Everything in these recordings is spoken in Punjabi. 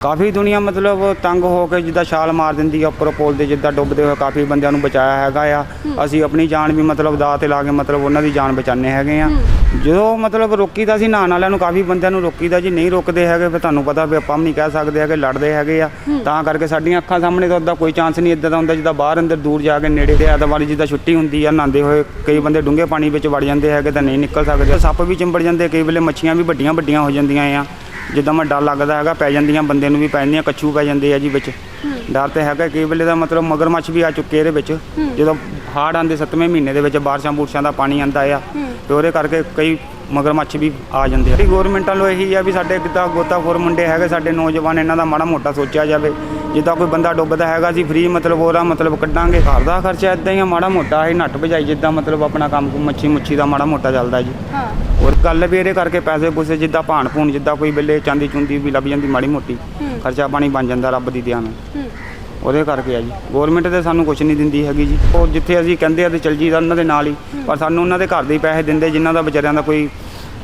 ਕਾਫੀ ਦੁਨੀਆ ਮਤਲਬ ਤੰਗ ਹੋ ਕੇ ਜਿੱਦਾਂ ਛਾਲ ਮਾਰ ਦਿੰਦੀ ਆ ਉੱਪਰ ਪੁਲ ਦੇ ਜਿੱਦਾਂ ਡੁੱਬਦੇ ਹੋਏ ਕਾਫੀ ਬੰਦਿਆਂ ਨੂੰ ਬਚਾਇਆ ਹੈਗਾ ਆ। ਅਸੀਂ ਆਪਣੀ ਜਾਨ ਵੀ ਮਤਲਬ ਦਾਅ ਤੇ ਲਾ ਕੇ ਮਤਲਬ ਉਹਨਾਂ ਦੀ ਜਾਨ ਬਚਾਉਂਦੇ ਹੈਗੇ ਆ। ਜਦੋਂ ਮਤਲਬ ਰੋਕੀਦਾ ਸੀ ਨਹਾਉਣ ਵਾਲਿਆਂ ਨੂੰ ਕਾਫੀ ਬੰਦਿਆਂ ਨੂੰ ਰੋਕੀਦਾ ਜੀ ਨਹੀਂ ਰੁਕਦੇ ਹੈਗੇ ਫਿਰ ਤੁਹਾਨੂੰ ਪਤਾ ਵੀ ਆਪਾਂ ਵੀ ਨਹੀਂ ਕਹਿ ਸਕਦੇ ਹੈਗੇ ਲੜਦੇ ਹੈਗੇ ਆ। ਤਾਂ ਕਰਕੇ ਸਾਡੀਆਂ ਅੱਖਾਂ ਸਾਹਮਣੇ ਤਾਂ ਉੱਦਾਂ ਕੋਈ ਚਾਂਸ ਨਹੀਂ ਇਦਾਂ ਦਾ ਹੁੰਦਾ ਜਿੱਦਾਂ ਬਾਹਰ ਅੰਦਰ ਦੂਰ ਜਾ ਕੇ ਨੇੜੇ ਤੇ ਐਤਵਾਰ ਜਿੱਦਾਂ ਛੁੱਟੀ ਹੁੰਦੀ ਆ ਨਹਾਉਂਦੇ ਹੋਏ ਕਈ ਬੰਦੇ ਡੂੰਘੇ ਪਾਣੀ ਵਿੱਚ ਵੜ ਜਾਂਦੇ ਹੈਗੇ ਤਾਂ ਨਹੀਂ ਨਿਕਲ ਸਕਦੇ। ਸੱਪ ਵੀ ਚਿੰਬੜ ਜਾਂਦੇ ਕਈ ਵੇਲੇ ਮੱਛੀਆਂ ਵੀ ਵੱਡੀਆਂ ਵੱਡੀਆਂ ਹੋ ਜਾਂਦੀਆਂ ਆ। ਜਿੱਦਾਂ ਮੈਂ ਡਰ ਲੱਗਦਾ ਹੈਗਾ ਪੈ ਜਾਂਦੀਆਂ ਬੰਦੇ ਨੂੰ ਵੀ ਪੈ ਜਾਂਦੀਆਂ ਕੱਛੂ ਪੈ ਜਾਂਦੇ ਆ ਜੀ ਵਿੱਚ। ਡਰ ਤੇ ਹੈਗਾ ਕਈ ਵੇਲੇ ਦਾ ਮਤਲਬ ਮਗਰਮੱਛ ਵੀ ਆ ਚੁੱਕੇ ਇਹਦੇ ਵਿੱਚ। ਜਦੋਂ ਹਾੜ ਆਂਦੇ 7ਵੇਂ ਮਹੀਨੇ ਦੇ ਵਿੱਚ ਬਾਰਿਸ਼ਾਂ ਬੂਰਸ਼ਾਂ ਦਾ ਪਾਣੀ ਆਂਦਾ ਆ ਤੇ ਉਹਦੇ ਕਰਕੇ ਕਈ ਮਗਰਮੱਛ ਵੀ ਆ ਜਾਂਦੇ ਆ। ਗਵਰਨਮੈਂਟ ਵੱਲੋਂ ਇਹੀ ਆ ਵੀ ਸਾਡੇ ਕਿੱਦਾਂ ਗੋਤਾਖੋਰ ਮੁੰਡੇ ਹੈਗੇ ਸਾਡੇ ਨੌਜਵਾਨ ਇਹਨਾਂ ਦਾ ਮਾੜਾ ਮੋਟਾ ਸੋਚਿਆ ਜਾਵੇ। ਜਿੱਦਾਂ ਕੋਈ ਬੰਦਾ ਡੁੱਬਦਾ ਹੈਗਾ ਸੀ ਫ੍ਰੀ ਮਤਲਬ ਉਹਦਾ ਮਤਲਬ ਕੱਢਾਂਗੇ। ਘਰ ਦਾ ਖਰਚਾ ਇਦਾਂ ਹੀ ਆ ਮਾੜਾ ਮੋਟਾ ਹੀ ਨੱਟ ਭਜਾਈ ਜਿੱਦਾਂ ਮਤਲਬ ਆਪਣਾ ਕੰਮ ਮੱਛੀ ਮੁੱਛੀ ਦਾ ਮਾੜਾ ਮੋਟਾ ਚੱਲਦਾ ਜੀ। ਹਾਂ। ਹੋਰ ਗੱਲ ਵੀ ਇਹਦੇ ਕਰਕੇ ਪੈਸੇ ਪੂਸੇ ਜਿੱਦਾਂ ਭਾਣ ਭੂਣ ਜਿੱਦਾਂ ਕੋਈ ਵੇਲੇ ਚਾਂਦੀ ਚੁੰਦੀ ਵੀ ਲੱਭ ਜਾਂਦੀ ਮਾੜੀ ਮੋਟੀ। ਖਰਚਾ ਪਾਣੀ ਬਣ ਜਾਂਦਾ ਰੱਬ ਦੀ ਦਿਆ ਨਾਲ। ਹੂੰ। ਉਹਦੇ ਕਰਕੇ ਆ ਜੀ। ਗਵਰਨਮੈਂਟ ਤੇ ਸਾਨੂੰ ਕੁਝ ਨਹੀਂ ਦਿੰਦੀ ਹੈਗੀ ਜੀ। ਉਹ ਜਿੱਥੇ ਅਸੀਂ ਕਹਿੰਦੇ ਆ ਤੇ ਚਲ ਜੀਦਾ ਉਹਨਾਂ ਦੇ ਨਾਲ ਹੀ। ਪਰ ਸਾਨੂੰ ਉਹਨਾਂ ਦੇ ਘਰ ਦੇ ਹੀ ਪੈਸੇ ਦਿੰਦੇ ਜਿਨ੍ਹਾਂ ਦਾ ਵਿਚਾਰਿਆਂ ਦਾ ਕੋਈ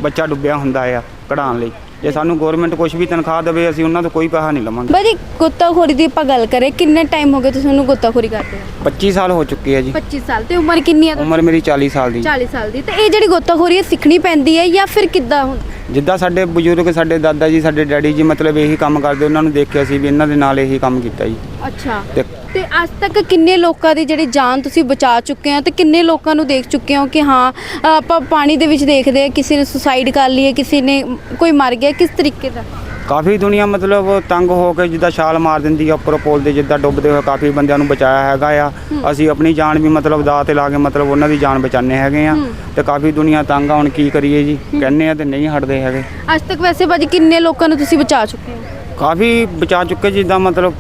ਬੱਚਾ ਡੁੱਬਿਆ ਹੁੰਦਾ ਆ ਕਢਾਉਣ ਲਈ। ਜੇ ਸਾਨੂੰ ਗਵਰਨਮੈਂਟ ਕੁਝ ਵੀ ਤਨਖਾਹ ਦੇਵੇ ਅਸੀਂ ਉਹਨਾਂ ਤੋਂ ਕੋਈ ਪੈਸਾ ਨਹੀਂ ਲਵਾਂਗੇ। ਬਾਜੀ ਗੋਤਾਖੋਰੀ ਦੀ ਆਪਾਂ ਗੱਲ ਕਰੇ ਕਿੰਨੇ ਟਾਈਮ ਹੋ ਗਏ ਤੁਸੀਂ ਉਹਨੂੰ ਗੋਤਾਖੋਰੀ ਕਰਦੇ ਹੋ 25 ਸਾਲ ਹੋ ਚੁੱਕੇ ਆ ਜੀ। 25 ਸਾਲ ਤੇ ਉਮਰ ਕਿੰਨੀ ਹੈ? ਉਮਰ ਮੇਰੀ 40 ਸਾਲ ਦੀ। 40 ਸਾਲ ਦੀ। ਤੇ ਇਹ ਜਿਹੜੀ ਗੋਤਾਖੋਰੀ ਹੈ ਸਿੱਖਣੀ ਪੈਂਦੀ ਹੈ ਜਾਂ ਫਿਰ ਕਿੱਦਾਂ ਹੁੰਦਾ ਜਿੱਦਾਂ ਸਾਡੇ ਬਜ਼ੁਰਗ ਸਾਡੇ ਦਾਦਾ ਜੀ ਸਾਡੇ ਡੈਡੀ ਜੀ ਮਤਲਬ ਇਹੀ ਕੰਮ ਕਰਦੇ ਉਹਨਾਂ ਨੂੰ ਦੇਖ ਕੇ ਅਸੀਂ ਵੀ ਇਹਨਾਂ ਦੇ ਨਾਲ ਇਹੀ ਕੰਮ ਕੀਤਾ ਜੀ। ਅੱਛਾ। ਤੇ ਤੇ ਅੱਜ ਤੱਕ ਕਿੰਨੇ ਲੋਕਾਂ ਦੀ ਜਿਹੜੀ ਜਾਨ ਤੁਸੀਂ ਬਚਾ ਚੁੱਕੇ ਹੋ ਤੇ ਕਿੰਨੇ ਲੋਕਾਂ ਨੂੰ ਦੇਖ ਚੁੱਕੇ ਹੋ ਕਿ ਹਾਂ ਆਪਾਂ ਪਾਣੀ ਦੇ ਵਿੱਚ ਦੇਖਦੇ ਹਾਂ ਕਿਸੇ ਨੇ ਸੁਸਾਈਡ ਕਰ ਲਈ ਹੈ ਕਿਸੇ ਨੇ ਕੋਈ ਮਰ ਗਿਆ ਕਿਸ ਤਰੀਕੇ ਦਾ? ਕਾਫੀ ਦੁਨੀਆ ਮਤਲਬ ਤੰਗ ਹੋ ਕੇ ਜਿੱਦਾਂ ਛਾਲ ਮਾਰ ਦਿੰਦੀ ਆ ਉੱਪਰ ਪੁਲ ਦੇ ਜਿੱਦਾਂ ਡੁੱਬਦੇ ਹੋਏ ਕਾਫੀ ਬੰਦਿਆਂ ਨੂੰ ਬਚਾਇਆ ਹੈਗਾ ਆ। ਅਸੀਂ ਆਪਣੀ ਜਾਨ ਵੀ ਮਤਲਬ ਦਾਅ ਤੇ ਲਾ ਕੇ ਮਤਲਬ ਉਹਨਾਂ ਦੀ ਜਾਨ ਬਚਾਉਂਦੇ ਹੈਗੇ ਆ। ਤੇ ਕਾਫੀ ਦੁਨੀਆ ਤੰਗ ਆ ਹੁਣ ਕੀ ਕਰੀਏ ਜੀ? ਕਹਿੰਨੇ ਆ ਤੇ ਨਹੀਂ ਹਟਦੇ ਹੈਗੇ। ਅੱਜ ਤੱਕ ਵੈਸੇ ਬਾਜੀ ਕਿੰਨੇ ਲੋਕਾਂ ਨੂੰ ਤੁਸੀਂ ਬਚਾ ਚੁੱਕੇ ਹੋ? ਕਾਫੀ ਬਚਾ ਚੁੱਕੇ ਜਿੱਦਾਂ ਮਤਲਬ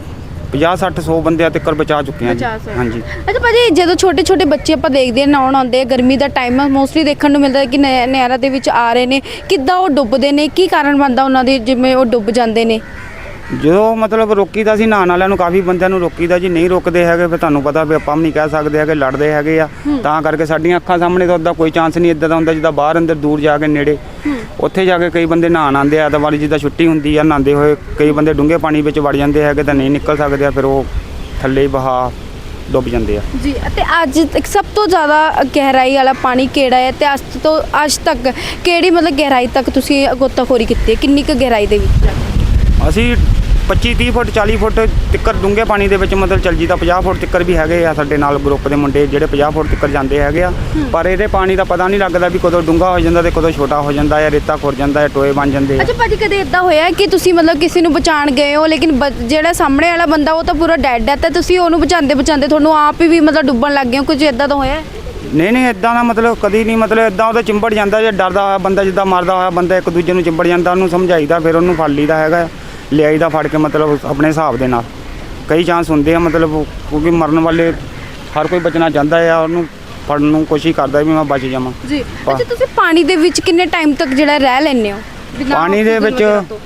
50 60 100 ਬੰਦਿਆਂ ਤੱਕ ਬਚਾ ਚੁੱਕੇ ਆ ਜੀ। ਬਚਾ ਸਕਦੇ। ਹਾਂਜੀ। ਅੱਛਾ ਭਾਜੀ ਜਦੋਂ ਛੋਟੇ ਛੋਟੇ ਬੱਚੇ ਆਪਾਂ ਦੇਖਦੇ ਹਾਂ ਨਹਾਉਣ ਆਉਂਦੇ ਆ ਗਰਮੀ ਦਾ ਟਾਈਮ ਆ ਮੋਸਟਲੀ ਦੇਖਣ ਨੂੰ ਮਿਲਦਾ ਹੈ ਕਿ ਨਹਿ- ਨਹਿਰਾਂ ਦੇ ਵਿੱਚ ਆ ਰਹੇ ਨੇ। ਕਿੱਦਾਂ ਉਹ ਡੁੱਬਦੇ ਨੇ? ਕੀ ਕਾਰਨ ਬਣਦਾ ਉਹਨਾਂ ਦੇ ਜਿਵੇਂ ਉਹ ਡੁੱਬ ਜਾਂਦੇ ਨੇ? ਜਦੋਂ ਮਤਲਬ ਰੋਕੀਦਾ ਸੀ ਨਹਾਉਣ ਵਾਲਿਆਂ ਨੂੰ ਕਾਫੀ ਬੰਦਿਆਂ ਨੂੰ ਰੋਕੀਦਾ ਜੀ ਨਹੀਂ ਰੁਕਦੇ ਹੈਗੇ ਫਿਰ ਤੁਹਾਨੂੰ ਪਤਾ ਵੀ ਆਪਾਂ ਵੀ ਨਹੀਂ ਕਹਿ ਸਕਦੇ ਹੈਗੇ ਲੜਦੇ ਹੈਗੇ ਆ। ਤਾਂ ਕਰਕੇ ਸਾਡੀਆਂ ਅੱਖਾਂ ਸਾਹਮਣੇ ਤਾਂ ਉੱਦਾਂ ਕੋਈ ਚਾਂਸ ਨਹੀਂ ਇਦਾਂ ਦਾ ਹੁੰਦਾ ਜਿੱਦਾਂ ਬਾਹਰ ਅੰਦਰ ਦੂਰ ਜਾ ਕੇ ਨੇੜੇ। ਉੱਥੇ ਜਾ ਕੇ ਕਈ ਬੰਦੇ ਨਹਾਉਣ ਆਉਂਦੇ ਆ ਐਤਵਾਰ ਜਿੱਦਾਂ ਛੁੱਟੀ ਹੁੰਦੀ ਆ ਨਹਾਉਂਦੇ ਹੋਏ ਕਈ ਬੰਦੇ ਡੂੰਘੇ ਪਾਣੀ ਵਿੱਚ ਵੜ ਜਾਂਦੇ ਹੈਗੇ ਤਾਂ ਨਹੀਂ ਨਿਕਲ ਸਕਦੇ ਆ ਫਿਰ ਉਹ ਥੱਲੇ ਹੀ ਬਹਾ ਡੁੱਬ ਜਾਂਦੇ ਆ। ਜੀ ਅਤੇ ਅੱਜ ਤੱਕ ਸਭ ਤੋਂ ਜ਼ਿਆਦਾ ਗਹਿਰਾਈ ਵਾਲਾ ਪਾਣੀ ਕਿਹੜਾ ਹੈ? ਤੇ ਅੱਜ ਤੋਂ ਅੱਜ ਤੱਕ ਕਿਹੜੀ ਮਤਲਬ ਗਹਿਰਾਈ ਤੱਕ ਤੁਸੀਂ ਗੋਤਾਖੋਰੀ ਕੀਤੀ ਹੈ? ਕਿੰਨੀ ਕੁ ਗਹਿਰਾਈ ਦੇ ਵਿੱਚ? ਅਸੀਂ 25 30 ਫੁੱਟ 40 ਫੁੱਟ ਤਿੱਕਰ ਡੂੰਘੇ ਪਾਣੀ ਦੇ ਵਿੱਚ ਮਤਲਬ ਚੱਲ ਜੀ ਤਾਂ 50 ਫੁੱਟ ਤਿੱਕਰ ਵੀ ਹੈਗੇ ਆ ਸਾਡੇ ਨਾਲ ਗਰੁੱਪ ਦੇ ਮੁੰਡੇ ਜਿਹੜੇ 50 ਫੁੱਟ ਤਿੱਕਰ ਜਾਂਦੇ ਹੈਗੇ ਆ। ਪਰ ਇਹਦੇ ਪਾਣੀ ਦਾ ਪਤਾ ਨਹੀਂ ਲੱਗਦਾ ਵੀ ਕਦੋਂ ਡੂੰਘਾ ਹੋ ਜਾਂਦਾ ਤੇ ਕਦੋਂ ਛੋਟਾ ਹੋ ਜਾਂਦਾ ਹੈ ਰੇਤਾ ਖੁਰ ਜਾਂਦਾ ਹੈ ਟੋਏ ਬਣ ਜਾਂਦੇ ਆ। ਅੱਛਾ ਭਾਜੀ ਕਦੇ ਇਦਾਂ ਹੋਇਆ ਕਿ ਤੁਸੀਂ ਮਤਲਬ ਕਿਸੇ ਨੂੰ ਬਚਾਣ ਗਏ ਹੋ ਲੇਕਿਨ ਬ- ਜਿਹੜਾ ਸਾਹਮਣੇ ਵਾਲਾ ਬੰਦਾ ਉਹ ਤਾਂ ਪੂਰਾ ਡੈਡ ਹੈ ਤੇ ਤੁਸੀਂ ਉਹਨੂੰ ਬਚਾਉਂਦੇ ਬਚਾਉਂਦੇ ਤੁਹਾਨੂੰ ਆਪ ਹੀ ਵੀ ਮਤਲਬ ਡੁੱਬਣ ਲੱਗ ਗਏ ਹੋ? ਕੁਝ ਇਦਾਂ ਦਾ ਹੋਇਆ ਹੈ? ਨਹੀਂ ਨਹੀਂ ਇਦਾਂ ਦਾ ਮਤਲਬ ਕਦੀ ਨਹੀਂ ਮਤਲਬ ਇਦਾਂ ਉਹਦਾ ਚਿੰਬੜ ਜਾਂਦਾ ਜੇ ਡਰਦਾ ਹੋਇਆ ਬੰਦਾ ਜਿੱਦਾਂ ਮਰਦਾ ਹੋਇਆ ਬੰਦਾ ਇੱਕ ਦੂਜੇ ਨੂੰ ਚਿੰਬੜ ਜਾਂਦਾ ਉਹਨੂੰ ਸਮਝਾਈਦਾ ਫਿਰ ਉਹਨੂੰ ਫੜ ਲਈਦਾ ਹੈਗਾ। ਆ। ਲਿਆਈਦਾ ਫੜ ਕੇ ਮਤਲਬ ਆਪਣੇ ਹਿਸਾਬ ਦੇ ਨਾਲ ਕਈ ਚਾਂਸ ਹੁੰਦੇ ਆ ਮਤਲਬ ਕਿਉਂਕਿ ਮਰਨ ਵਾਲੇ ਹਰ ਕੋਈ ਬਚਣਾ ਚਾਹੁੰਦਾ ਆ ਉਹਨੂੰ ਫੜਨ ਨੂੰ ਕੋਸ਼ਿਸ਼ ਕਰਦਾ ਵੀ ਮੈਂ ਬਚ ਜਾਵਾਂ ਜੀ ਅੱਛਾ ਤੁਸੀਂ ਪਾਣੀ ਦੇ ਵਿੱਚ ਕਿੰਨੇ ਟਾਈਮ ਤੱਕ ਜਿਹੜਾ ਰਹਿ ਲੈਂਦੇ ਹੋ ਬਿਨਾਂ ਪਾਣੀ ਦੇ ਆਕਸੀਜਨ ਵਿੱਚ ਵਗੈਰਾ ਤੋਂ?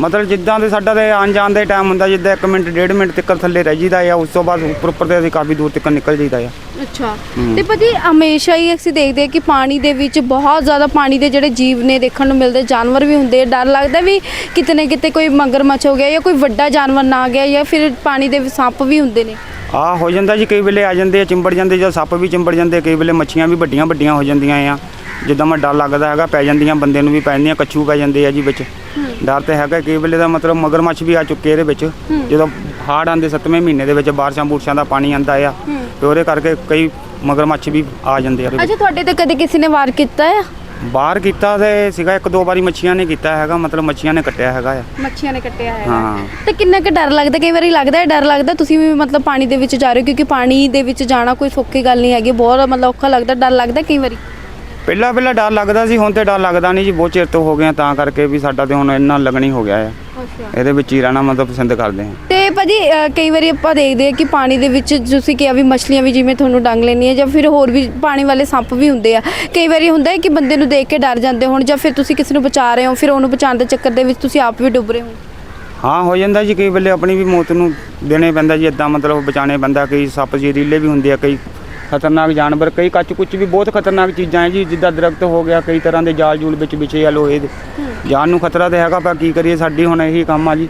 ਮਤਲਬ ਜਿੱਦਾਂ ਦੇ ਸਾਡਾ ਤੇ ਆਉਣ ਜਾਣ ਦਾ ਟਾਈਮ ਹੁੰਦਾ ਜਿੱਦਾਂ 1 ਮਿੰਟ 1.5 ਮਿੰਟ ਤੱਕ ਥੱਲੇ ਰਹਿ ਜੀਦਾ ਆ ਉਸ ਤੋਂ ਬਾਅਦ ਉੱਪਰ ਉੱਪਰ ਤੇ ਅਸੀਂ ਕਾਫੀ ਦੂਰ ਤੱਕ ਨਿਕਲ ਜਾਈਦਾ ਆ। ਅੱਛਾ। ਤੇ ਭਾਜੀ ਹਮੇਸ਼ਾ ਹੀ ਅਸੀਂ ਦੇਖਦੇ ਕਿ ਪਾਣੀ ਦੇ ਵਿੱਚ ਬਹੁਤ ਜ਼ਿਆਦਾ ਪਾਣੀ ਦੇ ਜਿਹੜੇ ਜੀਵ ਨੇ ਦੇਖਣ ਨੂੰ ਮਿਲਦੇ ਜਾਨਵਰ ਵੀ ਹੁੰਦੇ। ਡਰ ਲੱਗਦਾ ਵੀ ਕਿਤੇ ਨਾ ਕਿਤੇ ਕੋਈ ਮਗਰਮੱਛ ਹੋ ਗਿਆ ਜਾਂ ਕੋਈ ਵੱਡਾ ਜਾਨਵਰ ਨਾ ਆ ਗਿਆ ਜਾਂ ਫਿਰ ਪਾਣੀ ਦੇ ਵਿੱਚ ਸੱਪ ਵੀ ਹੁੰਦੇ ਨੇ। ਆ ਹੋ ਜਾਂਦਾ ਜੀ ਕਈ ਵੇਲੇ ਆ ਜਾਂਦੇ ਆ ਚਿੰਬੜ ਜਾਂਦੇ ਜਾਂ ਸੱਪ ਵੀ ਚਿੰਬੜ ਜਾਂਦੇ ਕਈ ਵੇਲੇ ਮੱਛੀਆਂ ਵੀ ਵੱਡੀਆਂ ਵੱਡੀਆਂ ਹੋ ਜਾਂਦੀਆਂ ਆ। ਜਿੱਦਾਂ ਮੈਂ ਡਰ ਲੱਗਦਾ ਹੈਗਾ ਪੈ ਜਾਂਦੀਆਂ ਬੰਦੇ ਨੂੰ ਵੀ ਪੈ ਜਾਂਦੀਆਂ ਕੱਛੂ ਪੈ ਜਾਂਦੇ ਆ ਜੀ ਵਿੱਚ। ਡਰ ਤੇ ਹੈਗਾ ਕਈ ਵੇਲੇ ਦਾ ਮਤਲਬ ਮਗਰਮੱਛ ਵੀ ਆ ਚੁੱਕੇ ਇਹਦੇ ਵਿੱਚ। ਜਦੋਂ ਹਾੜ ਆਂਦੇ 7ਵੇਂ ਮਹੀਨੇ ਦੇ ਵਿੱਚ ਬਾਰਿਸ਼ਾਂ ਬੂਰਸ਼ਾਂ ਦਾ ਪਾਣੀ ਆਂਦਾ ਆ ਤੇ ਉਹਦੇ ਕਰਕੇ ਕਈ ਮਗਰਮੱਛ ਵੀ ਆ ਜਾਂਦੇ ਆ ਇਹਦੇ ਵਿੱਚ। ਅੱਛਾ ਤੁਹਾਡੇ ਤੇ ਕਦੇ ਕਿਸੇ ਨੇ ਵਾਰ ਕੀਤਾ ਹੈ ਬਾਹਰ ਕੀਤਾ ਤੇ ਸੀਗਾ ਇੱਕ ਦੋ ਵਾਰੀ ਮੱਛੀਆਂ ਨੇ ਕੀਤਾ ਹੈਗਾ ਮਤਲਬ ਮੱਛੀਆਂ ਨੇ ਕੱਟਿਆ ਹੈਗਾ ਆ। ਮੱਛੀਆਂ ਨੇ ਕੱਟਿਆ ਹੈ ਹਾਂ। ਤੇ ਕਿੰਨਾ ਕੁ ਡਰ ਲੱਗਦਾ? ਕਈ ਵਾਰੀ ਲੱਗਦਾ ਹੈ ਡਰ ਲੱਗਦਾ ਤੁਸੀਂ ਵੀ ਮਤਲਬ ਪਾਣੀ ਦੇ ਵਿੱਚ ਜਾ ਰਹੇ ਹੋ ਕਿਉਂਕਿ ਪਾਣੀ ਦੇ ਵਿੱਚ ਜਾਣਾ ਕੋਈ ਸੌਖੀ ਗੱਲ ਨਹੀਂ ਹੈਗੀ ਬਹੁਤ ਮਤਲਬ ਔਖਾ ਲੱਗਦਾ ਡਰ ਲੱਗਦਾ ਕਈ ਵਾਰੀ? ਪਹਿਲਾਂ ਪਹਿਲਾਂ ਡਰ ਲੱਗਦਾ ਸੀ ਹੁਣ ਤੇ ਡਰ ਲੱਗਦਾ ਨਹੀਂ ਜੀ ਬਹੁਤ ਚਿਰ ਤੋਂ ਹੋ ਗਿਆ ਤਾਂ ਕਰਕੇ ਵੀ ਸਾਡਾ ਤੇ ਹੁਣ ਇੰਨਾ ਲੱਗਣੀ ਹੋ ਗਿਆ ਆ। ਅੱਛਾ। ਇਹਦੇ ਵਿੱਚ ਹੀ ਰਹਿਣਾ ਮਤਲਬ ਪਸੰਦ ਕਰਦੇ ਹਾਂ। ਤੇ ਭਾਜੀ ਅ, ਕਈ ਵਾਰੀ ਆਪਾਂ ਦੇਖਦੇ ਹਾਂ ਕਿ ਪਾਣੀ ਦੇ ਵਿੱਚ ਤੁਸੀਂ ਕਿਹਾ ਵੀ ਮਛਲੀਆਂ ਵੀ ਜਿਵੇਂ ਤੁਹਾਨੂੰ ਡੰਗ ਲੈਣੀਆਂ ਜਾਂ ਫਿਰ ਹੋਰ ਵੀ ਪਾਣੀ ਵਾਲੇ ਸੱਪ ਵੀ ਹੁੰਦੇ ਆ। ਕਈ ਵਾਰੀ ਹੁੰਦਾ ਹੈ ਕਿ ਬੰਦੇ ਨੂੰ ਦੇਖ ਕੇ ਡਰ ਜਾਂਦੇ ਹੋਣ ਜਾਂ ਫਿਰ ਤੁਸੀਂ ਕਿਸੇ ਨੂੰ ਬਚਾ ਰਹੇ ਹੋ ਫਿਰ ਉਹਨੂੰ ਬਚਾਉਣ ਦੇ ਚੱਕਰ ਦੇ ਵਿੱਚ ਤੁਸੀਂ ਆਪ ਵੀ ਡੁੱਬ ਰਹੇ ਹੋ। ਹਾਂ ਹੋ ਜਾਂਦਾ ਜੀ ਕਈ ਵੇਲੇ ਆਪਣੀ ਵੀ ਮੌਤ ਨੂੰ ਦੇਣੇ ਪੈਂਦਾ ਜੀ ਇਦਾਂ ਮਤਲਬ ਬਚਾਣੇ ਪੈਂਦਾ ਕਈ ਸੱਪ ਜ਼ਹਿਰੀਲੇ ਵੀ ਹੁੰਦੇ ਆ ਕਈ ਖਤਰਨਾਕ ਜਾਨਵਰ ਕਈ ਕੱਚ ਕੁੱਚ ਵੀ ਬਹੁਤ ਖਤਰਨਾਕ ਚੀਜ਼ਾਂ ਹੈ ਜੀ ਜਿੱਦਾਂ ਦਰਖਤ ਹੋ ਗਿਆ ਕਈ ਤਰ੍ਹਾਂ ਦੇ ਜਾਲ ਜੂਲ ਵਿੱਚ ਵਿਛੇ ਆ ਲੋਹੇ ਦੇ। ਜਾਨ ਨੂੰ ਖਤਰਾ ਤੇ ਹੈਗਾ ਪਰ ਕੀ ਕਰੀਏ ਸਾਡੀ ਹੁਣ ਇਹੀ ਕੰਮ ਆ ਜੀ।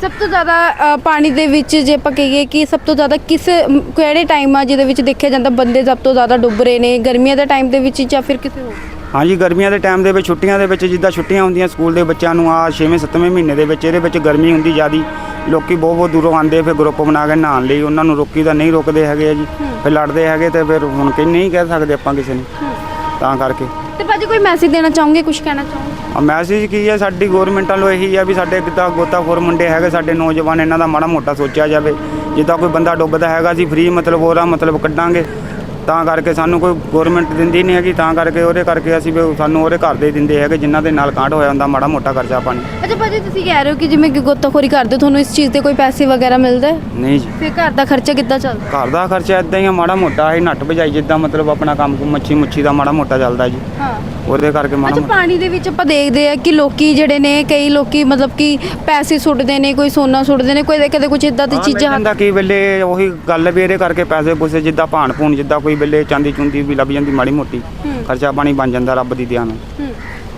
ਸਭ ਤੋਂ ਜ਼ਿਆਦਾ ਅ, ਪਾਣੀ ਦੇ ਵਿੱਚ ਜੇ ਆਪਾਂ ਕਹੀਏ ਕਿ ਸਭ ਤੋਂ ਜ਼ਿਆਦਾ ਕਿਸ ਮ, ਕਿਹੜੇ ਟਾਈਮ ਆ ਜਿਹਦੇ ਵਿੱਚ ਦੇਖਿਆ ਜਾਂਦਾ ਬੰਦੇ ਸਭ ਤੋਂ ਜ਼ਿਆਦਾ ਡੁੱਬ ਰਹੇ ਨੇ? ਗਰਮੀਆਂ ਦੇ ਟਾਈਮ ਦੇ ਵਿੱਚ ਜਾਂ ਫਿਰ ਕਿਸੇ ਹੋਰ? ਹਾਂਜੀ ਗਰਮੀਆਂ ਦੇ ਟਾਈਮ ਦੇ ਵਿੱਚ ਛੁੱਟੀਆਂ ਦੇ ਵਿੱਚ ਜਿੱਦਾਂ ਛੁੱਟੀਆਂ ਹੁੰਦੀਆਂ ਸਕੂਲ ਦੇ ਬੱਚਿਆਂ ਨੂੰ ਆ 6ਵੇਂ 7ਵੇਂ ਮਹੀਨੇ ਦੇ ਵਿੱਚ ਇਹਦੇ ਵਿੱਚ ਗਰਮੀ ਹੁੰਦੀ ਜ਼ਿਆਦੀ। ਲੋਕੀ ਬਹੁਤ ਬਹੁਤ ਦੂਰੋਂ ਆਉਂਦੇ ਫਿਰ ਗਰੁੱਪ ਬਣਾ ਕੇ ਨਹਾਉਣ ਲਈ ਉਹਨਾਂ ਨੂੰ ਰੋਕੀ ਤਾਂ ਨਹੀਂ ਰੁਕਦੇ ਹੈਗੇ ਜੀ। ਫਿਰ ਲੜਦੇ ਹੈਗੇ ਤੇ ਫਿਰ ਹੁਣ ਕਿ ਨਹੀਂ ਕਹਿ ਸਕਦੇ ਆਪਾਂ ਕਿਸੇ ਨੂੰ। ਤਾਂ ਕਰਕੇ। ਤੇ ਭਾਜੀ ਕੋਈ ਮੈਸੇਜ ਦੇਣਾ ਚਾਹੋਗੇ ਕੁਝ ਕਹਿਣਾ ਚਾਹੋਗੇ? ਆ ਮੈਸੇਜ ਕੀ ਹੈ ਸਾਡੀ ਗਵਰਨਮੈਂਟ ਵੱਲੋਂ ਇਹੀ ਆ ਵੀ ਸਾਡੇ ਕਿੱਦਾਂ ਗੋਤਾਖੋਰ ਮੁੰਡੇ ਹੈਗੇ ਸਾਡੇ ਨੌਜਵਾਨ ਇਹਨਾਂ ਦਾ ਮਾੜਾ ਮੋਟਾ ਸੋਚਿਆ ਜਾਵੇ। ਜਿੱਦਾਂ ਕੋਈ ਬੰਦਾ ਡੁੱਬਦਾ ਹੈਗਾ ਅਸੀਂ ਫ੍ਰੀ ਮਤਲਬ ਉਹਦਾ ਮਤਲਬ ਕੱਢਾਂਗੇ। ਤਾਂ ਕਰਕੇ ਸਾਨੂੰ ਕੋਈ ਗਵਰਨਮੈਂਟ ਦਿੰਦੀ ਨਹੀਂ ਹੈਗੀ ਤਾਂ ਕਰਕੇ ਉਹਦੇ ਕਰਕੇ ਅਸੀਂ ਵੀ ਸਾਨੂੰ ਉਹਦੇ ਘਰ ਦੇ ਦਿੰਦੇ ਹੈਗੇ ਜਿਨ੍ਹਾਂ ਦੇ ਨਾਲ ਕਾਂਡ ਹੋਇਆ ਹੁੰਦਾ ਮਾੜਾ ਮੋਟਾ ਖਰਚਾ ਪਾਣੀ। ਅੱਛਾ ਭਾਜੀ ਤੁਸੀਂ ਕਹਿ ਰਹੇ ਹੋ ਕਿ ਜਿਵੇਂ ਕਿ ਗੋਤਾਖੋਰੀ ਕਰਦੇ ਹੋ, ਤੁਹਾਨੂੰ ਇਸ ਚੀਜ਼ ਦੇ ਕੋਈ ਪੈਸੇ ਵਗੈਰਾ ਮਿਲਦਾ? ਹੈ? ਨਹੀਂ ਜੀ। ਫਿਰ ਘਰ ਦਾ ਖਰਚਾ ਕਿੱਦਾਂ ਚੱਲਦਾ? ਘਰ ਦਾ ਖਰਚਾ ਇਦਾਂ ਹੀ ਆ ਮਾੜਾ ਮੋਟਾ ਹੀ ਨੱਟ ਭਜਾਈ ਜਿੱਦਾਂ ਮਤਲਬ ਆਪਣਾ ਕੰਮ ਕੁਮ ਮੱਛੀ ਮੁੱਛੀ ਦਾ ਮਾੜਾ ਮੋਟਾ ਚੱਲਦਾ ਜੀ। ਹਾਂ। ਉਹਦੇ ਕਰਕੇ ਮਾੜਾ ਅੱਛਾ ਮੋਟਾ। ਪਾਣੀ ਦੇ ਵਿੱਚ ਆਪਾਂ ਦੇਖਦੇ ਆ ਕਿ ਲੋਕੀ ਜਿਹੜੇ ਨੇ ਕਈ ਲੋਕੀ ਮਤਲਬ ਕਿ ਪੈਸੇ ਸੁੱਟਦੇ ਨੇ ਕੋਈ ਸੋਨਾ ਸੁੱਟਦੇ ਨੇ ਕੋਈ ਕਦੇ ਕੁਝ ਇਦਾਂ ਦੀ ਹਾਂ, ਚੀਜ਼ਾਂ ਮਿਲ ਜਾਂਦਾ ਕਈ ਵੇਲੇ ਉਹੀ ਗੱਲ ਵੀ ਇਹਦੇ ਕਰਕੇ ਪੈਸੇ ਪੂਸੇ ਜਿੱਦਾਂ ਭਾਣ ਭੂਣ ਜਿੱਦਾਂ ਕੋਈ ਵੇਲੇ ਚਾਂਦੀ ਚੁੰਦੀ ਵੀ ਲੱਭ ਜਾਂਦੀ ਮਾੜੀ ਮੋਟੀ ਹੂੰ। ਖਰਚਾ ਪਾਣੀ ਬਣ ਜਾਂਦਾ ਰੱਬ ਦੀ ਦਿਆਂ ਨੂੰ ਹੂੰ।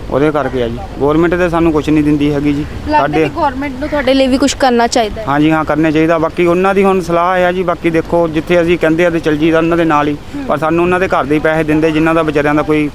ਉਹਦੇ ਕਰਕੇ ਆ ਜੀ। ਗਵਰਨਮੈਂਟ ਤੇ ਸਾਨੂੰ ਕੁਝ ਨਹੀਂ ਦਿੰਦੀ ਹੈਗੀ ਜੀ। ਲੱਗਦਾ ਕਿ ਗਵਰਨਮੈਂਟ ਨੂੰ ਤੁਹਾਡੇ ਲਈ ਵੀ ਕੁਝ ਕਰਨਾ ਚਾਹੀਦਾ ਹੈ। ਹਾਂਜੀ ਹਾਂ ਕਰਨੇ ਚਾਹੀਦਾ। ਬਾਕੀ ਉਹਨਾਂ ਦੀ ਹੁਣ ਸਲਾਹ ਆ ਜੀ ਬਾਕੀ ਦੇਖੋ ਜਿੱਥੇ ਅਸੀਂ ਕਹਿੰਦੇ ਆ ਤੇ ਚਲ ਜੀਦਾ ਉਹਨਾਂ ਦੇ ਨਾਲ ਹੀ। ਪਰ ਸਾਨੂੰ ਉਹਨਾਂ ਦੇ ਘਰ ਦੇ ਹੀ ਪੈਸੇ ਦਿੰਦੇ ਜਿਨ੍ਹਾਂ ਦਾ ਵਿਚਾਰਿਆਂ ਦਾ ਕੋਈ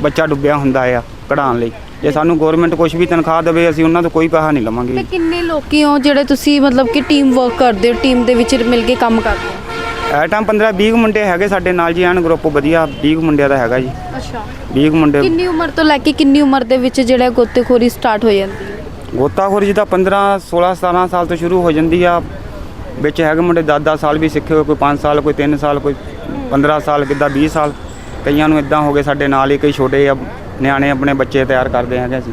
ਬੱਚਾ ਡੁੱਬਿਆ ਹੁੰਦਾ ਆ ਕਢਾਉਣ ਲਈ। ਜੇ ਸਾਨੂੰ ਗਵਰਨਮੈਂਟ ਕੁਝ ਵੀ ਤਨਖਾਹ ਦੇਵੇ ਅਸੀਂ ਉਹਨਾਂ ਤੋਂ ਕੋਈ ਪੈਸਾ ਨਹੀਂ ਲਵਾਂਗੇ ਤੇ ਕਿੰਨੇ ਲੋਕੀ ਹੋ ਜਿਹੜੇ ਤੁਸੀਂ ਮਤਲਬ ਕਿ ਟੀਮ ਵਰਕ ਕਰਦੇ ਹੋ ਟੀਮ ਦੇ ਵਿੱਚ ਮਿਲ ਕੇ ਕੰਮ ਕਰਦੇ ਹੋ? ਐ ਟਾਈਮ 15 20 ਮੁੰਡੇ ਹੈਗੇ ਸਾਡੇ ਨਾਲ ਜੀ ਐਨ ਗਰੁੱਪ ਵਧੀਆ 20 ਮੁੰਡਿਆਂ ਦਾ ਹੈਗਾ ਜੀ। ਅੱਛਾ। 20 ਮੁੰਡੇ। ਕਿੰਨੀ ਉਮਰ ਤੋਂ ਲੈ ਕੇ ਕਿੰਨੀ ਉਮਰ ਦੇ ਵਿੱਚ ਜਿਹੜਾ ਗੋਤੇਖੋਰੀ ਸਟਾਰਟ ਹੋ ਜਾਂਦੀ ਹੈ? ਗੋਤਾਖੋਰੀ ਜਿੱਦਾਂ 15 16 17 ਸਾਲ ਤੋਂ ਸ਼ੁਰੂ ਹੋ ਜਾਂਦੀ ਆ। ਵਿੱਚ ਹੈਗੇ ਮੁੰਡੇ 10 10 ਸਾਲ ਵੀ ਸਿੱਖੇ ਹੋਏ ਕੋਈ 5 ਸਾਲ ਕੋਈ 3 ਸਾਲ ਕੋਈ 15 ਸਾਲ ਕਿੱਦਾਂ 20 ਸਾਲ। ਕਈਆਂ ਨੂੰ ਇਦਾਂ ਹੋ ਗਏ ਸਾਡੇ ਨਾਲ ਹੀ ਕਈ ਛੋਟੇ ਆ ਨਿਆਣੇ ਆਪਣੇ ਬੱਚੇ ਤਿਆਰ ਕਰਦੇ ਹੈਗੇ ਅਸੀਂ